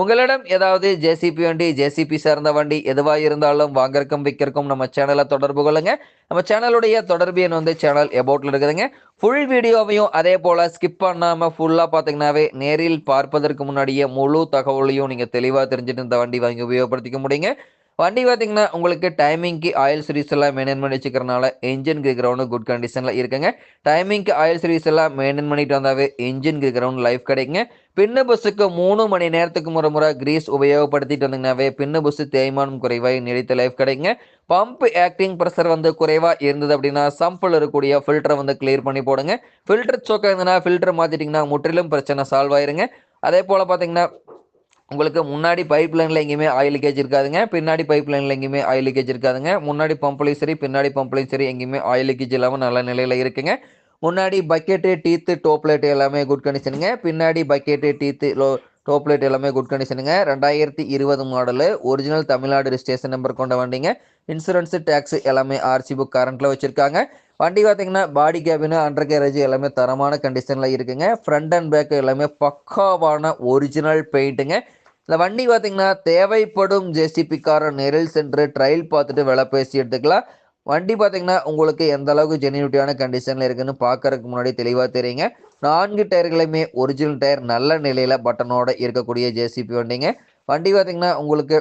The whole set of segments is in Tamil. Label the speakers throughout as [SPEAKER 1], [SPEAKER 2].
[SPEAKER 1] உங்களிடம் ஏதாவது ஜேசிபி வண்டி ஜேசிபி சேர்ந்த வண்டி எதுவாக இருந்தாலும் வாங்கறக்கும் விற்கிறக்கும் நம்ம சேனலை தொடர்பு கொள்ளுங்க. நம்ம சேனலுடைய தொடர்பு எண் வந்து சேனல் எபவுட்ல இருக்குதுங்க. ஃபுல் வீடியோவையும் அதே போல் ஸ்கிப் பண்ணாமல் ஃபுல்லாக பார்த்தீங்கன்னாவே நேரில் பார்ப்பதற்கு முன்னாடியே முழு தகவலையும் நீங்கள் தெளிவாக தெரிஞ்சுட்டு இந்த வண்டி வாங்கி உபயோகப்படுத்திக்க முடியுங்க. வண்டி பார்த்தீங்கன்னா உங்களுக்கு டைமிங்க்கு ஆயில் சர்வீஸ் எல்லாம் மெயின்டைன் பண்ணி வச்சுக்கிறனால இன்ஜின் கிரவுண்டு குட் கண்டிஷனில் இருக்குங்க. டைமிங்க்கு ஆயில் சர்வீஸ் எல்லாம் மெயின்டைன் பண்ணிட்டு வந்தாவே இன்ஜின் கிரவுண்ட் லைஃப் கிடைக்குங்க. பின்ன பஸ்ஸுக்கு மூணு மணி நேரத்துக்கு முறை முறை கிரீஸ் உபயோகப்படுத்திட்டு வந்தீங்கன்னாவே பின்ன பஸ் தேய்மானம் குறைவாக நீடித்த லைஃப் கிடைக்குங்க. பம்ப் ஆக்டிங் ப்ரெஷர் வந்து குறைவாக இருந்தது அப்படின்னா சம்பில் இருக்கக்கூடிய ஃபில்டரை வந்து கிளியர் பண்ணி போடுங்க. ஃபில்டர் சோக்கா இருந்ததுன்னா ஃபில்டர் மாற்றிட்டிங்கன்னா முற்றிலும் பிரச்சனை சால்வ் ஆயிருங்க. அதே போல் பார்த்தீங்கன்னா உங்களுக்கு முன்னாடி பைப் லைனில் எங்கேயுமே ஆயில் லீக்கேஜ் இருக்காதுங்க. பின்னாடி பைப் லைனில் எங்கேயுமே ஆயில் லீக்கேஜ் இருக்காதுங்க. முன்னாடி பம்ப்லையும் சரி பின்னாடி பம்ப்லையும் சரி எங்கேயுமே ஆயில் லீக்கேஜ் இல்லாமல் நல்ல நிலையில் இருக்குங்க. முன்னாடி பக்கெட்டு டீத்து டோப்லைட் எல்லாமே குட் கண்டிஷனுங்க பின்னாடி பக்கெட்டு டீத்து லோ டோப்லைட் எல்லாமே குட் கண்டிஷனுங்க ரெண்டாயிரத்தி இருபது model original Tamil Nadu registration number கொண்ட வண்டிங்க. இன்சூரன்ஸு டேக்ஸ் எல்லாமே ஆர்சி புக் கரண்ட்டில் வச்சுருக்காங்க. வண்டி பார்த்தீங்கன்னா பாடி கேபின் அண்டர் கேரேஜ் எல்லாமே தரமான கண்டிஷனில் இருக்குங்க. ஃப்ரண்ட் அண்ட் பேக் எல்லாமே பக்காவான ஒரிஜினல் பெயிண்ட்டுங்க இந்த வண்டி பார்த்தீங்கன்னா தேவைப்படும் ஜேசிபிக்காரன் நேரில் சென்று ட்ரையல் பார்த்துட்டு விலை பேசி எடுத்துக்கலாம். வண்டி பார்த்தீங்கன்னா உங்களுக்கு எந்த அளவுக்கு ஜெனியூட்டியான கண்டிஷனில் இருக்குன்னு பார்க்கறதுக்கு முன்னாடி தெளிவாக தெரியுங்க. நான்கு டயர்களுமே ஒரிஜினல் டயர் நல்ல நிலையில் பட்டனோட இருக்கக்கூடிய ஜேசிபி வண்டிங்க. வண்டி பார்த்தீங்கன்னா உங்களுக்கு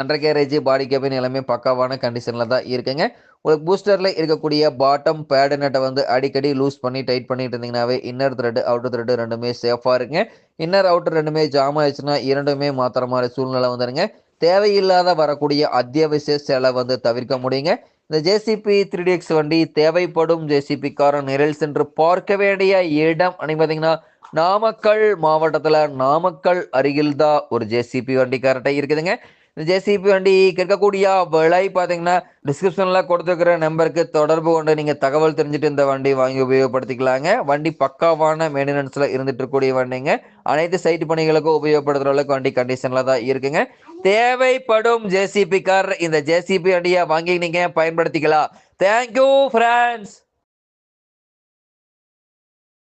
[SPEAKER 1] அண்டர் கேரேஜ் பாடி கேபின் எல்லாமே பக்காவான கண்டிஷனில் தான் இருக்குங்க. உங்களுக்கு பூஸ்டரில் இருக்கக்கூடிய பாட்டம் பேடு நட்டை வந்து அடிக்கடி லூஸ் பண்ணி டைட் பண்ணிட்டு இருந்தீங்கன்னாவே இன்னர் த்ரெட் அவுட்டர் த்ரெட் ரெண்டுமே சேஃபாக இருங்க. இன்னர் அவுட்டர் ரெண்டுமே ஜாம் ஆயிடுச்சுன்னா இரண்டுமே மாத்திர மாதிரி சூழ்நிலை வந்துருங்க. தேவையில்லாத வரக்கூடிய அத்தியாவசிய செலவை வந்து தவிர்க்க முடியுங்க. இந்த ஜேசிபி த்ரீ டிஎக்ஸ் வண்டி தேவைப்படும் ஜேசிபிக்காரன் நிரல் சென்று பார்க்க வேண்டிய இடம் பார்த்தீங்கன்னா நாமக்கல் மாவட்டத்தில் நாமக்கல் அருகில் தான் ஒரு ஜேசிபி வண்டி கரெக்டாக இருக்குதுங்க. இந்த ஜேசிபி வண்டி இருக்கக்கூடிய விலை பார்த்தீங்கன்னா டிஸ்கிரிப்ஷனில் கொடுத்துருக்கிற நம்பருக்கு தொடர்பு கொண்டு நீங்கள் தகவல் தெரிஞ்சுட்டு இந்த வண்டி வாங்கி உபயோகப்படுத்திக்கலாங்க. வண்டி பக்காவான மெயின்டெனன்ஸில் இருந்துட்டு இருக்கக்கூடிய வண்டிங்க. அனைத்து சைட் பணிகளுக்கும் உபயோகப்படுத்துகிற அளவுக்கு வண்டி கண்டிஷனில் தான் இருக்குங்க. தேவைப்படும் ஜேசிபி கார் இந்த ஜேசிபி வண்டியை வாங்கி நீங்கள் பயன்படுத்திக்கலாம் தேங்க்யூ ஃப்ரெண்ட்ஸ்